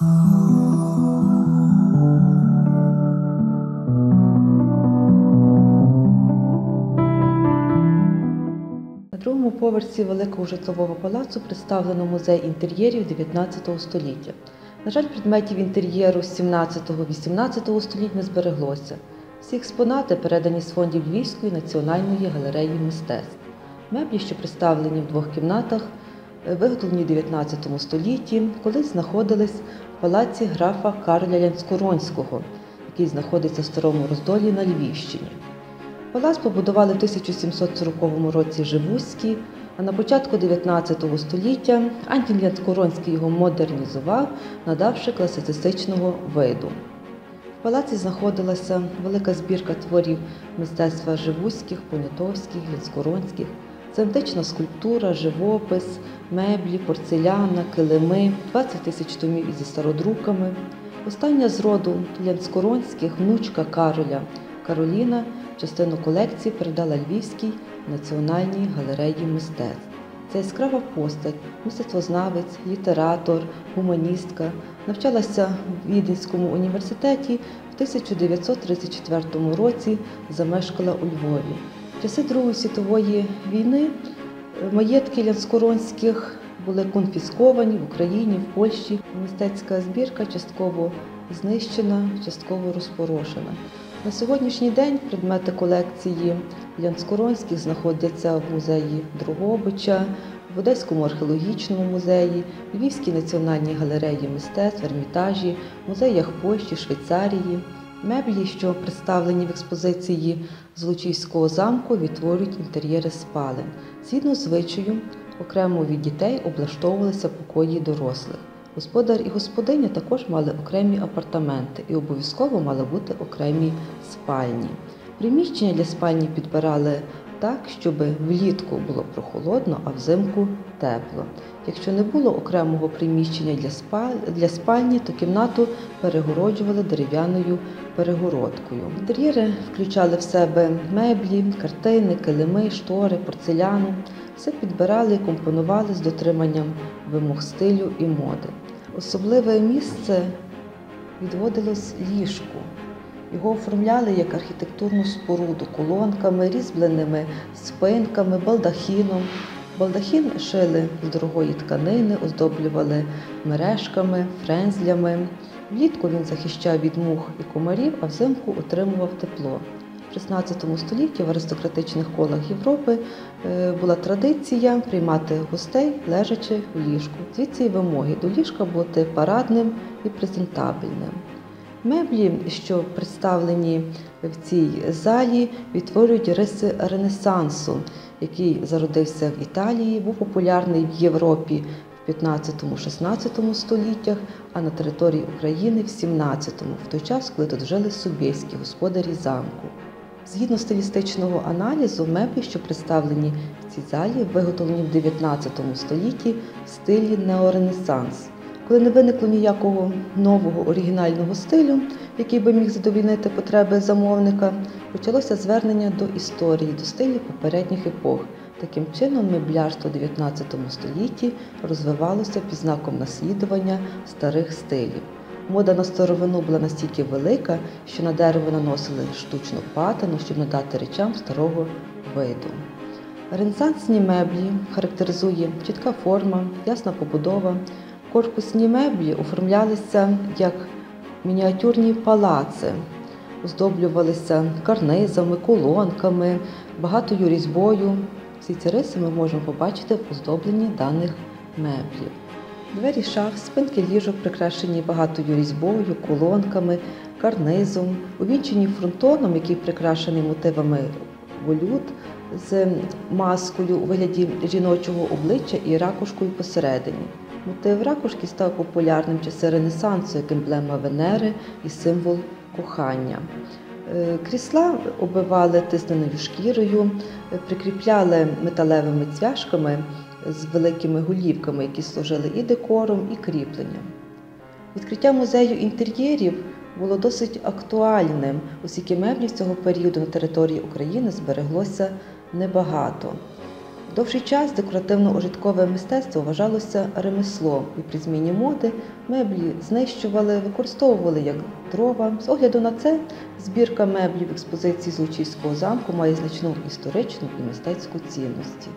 Другому поверсі великого житлового палацу представлено музей інтер'єрів 19 століття. На жаль, предметів інтер'єру 17-18 століть не збереглося. Всі експонати передані з фондів Львівської національної галереї мистецтв. Меблі, що представлені в двох кімнатах, виготовлені в 19 столітті, колись знаходились в палаці графа Карля Лянскоронського, який знаходиться в старому роздолі на Львівщині. Палац побудували в 1740 році Живузькі, а на початку 19 століття Антін Лянскоронський його модернізував, надавши класицистичного виду. В палаці знаходилася велика збірка творів мистецтва Живузьких, Понятовських, Лянскоронських. Це антична скульптура, живопис, меблі, порцеляна, килими, 20 тисяч томів зі стародруками. Остання з роду Лянскоронських, внучка Кароля Кароліна, частину колекції передала Львівській національній галереї мистецтв. Це яскрава постать, мистецтвознавець, літератор, гуманістка. Навчалася в Віденському університеті в 1934 році замешкала у Львові. Часи Другої світової війни е, маєтки Лянскоронських були конфісковані в Україні, в Польщі. Мистецька збірка частково знищена, частково розпорошена. На сьогоднішній день предмети колекції Лянскоронських знаходяться в музеї Другобича, в Одеському археологічному музеї, Львівській національній галереї мистецтв, Ермітажі, музеях Польщі, Швейцарії. Меблі, що представлені в експозиції Злочийського замку, відтворюють інтер'єри спалень. Згідно з звичаю, окремо від дітей облаштовувалися покої дорослих. Господар і господиня також мали окремі апартаменти і обов'язково мали бути окремі спальні. Приміщення для спальні підбирали так, щоб влітку було прохолодно, а взимку тепло. Якщо не було окремого приміщення для, спаль... для спальні, то кімнату перегороджували дерев'яною перегородкою. Інтер'єри включали в себе меблі, картини, килими, штори, порцеляну. Все підбирали і компонували з дотриманням вимог стилю і моди. Особливе місце відводилось ліжку. Його оформляли як архітектурну споруду колонками, різьбленими спинками, балдахіном. Балдахін шили з дорогої тканини, оздоблювали мережками, френзлями. Влітку він захищав від мух і комарів, а взимку утримував тепло. В 16 столітті в аристократичних колах Європи е, була традиція приймати гостей, лежачи в ліжку. Звідси й вимоги до ліжка бути парадним і презентабельним. Меблі, що представлені в цій залі, відтворюють риси Ренесансу, який зародився в Італії, був популярний в Європі в 15-16 століттях, а на території України в 17-му, в той час, коли тут жили субєські господарі замку. Згідно стилістичного аналізу, меблі, що представлені в цій залі, виготовлені в 19 столітті в стилі неоренесанс. Коли не виникло ніякого нового оригінального стилю, який би міг задовільнити потреби замовника, почалося звернення до історії, до стилів попередніх епох. Таким чином, меблярство в 19 столітті розвивалося під знаком наслідування старих стилів. Мода на старовину була настільки велика, що на дерево наносили штучну патину, щоб надати речам старого виду. Ренесансні меблі характеризує чітка форма, ясна побудова. Корпусні меблі оформлялися як мініатюрні палаци, оздоблювалися карнизами, колонками, багатою різьбою. Всі ці риси ми можемо побачити в оздобленні даних меблів. Двері шаф, спинки ліжок прикрашені багатою різьбою, колонками, карнизом, увінчені фронтоном, який прикрашений мотивами волют з маскою у вигляді жіночого обличчя і ракушкою посередині. Мотив ракушки став популярним часи Ренесансу як емблема Венери і символ кохання. Е, Крісла оббивали тисненою шкірою, е, прикріпляли металевими цвяшками з великими голівками, які служили і декором, і кріпленням. Відкриття музею інтер'єрів було досить актуальним, оскільки меблів цього періоду на території України збереглося небагато. Довший час декоративно-ужиткове мистецтво вважалося ремеслом, і при зміні моди меблі знищували, використовували як дрова. З огляду на це збірка меблів експозиції Злочівського замку має значну історичну і мистецьку цінності.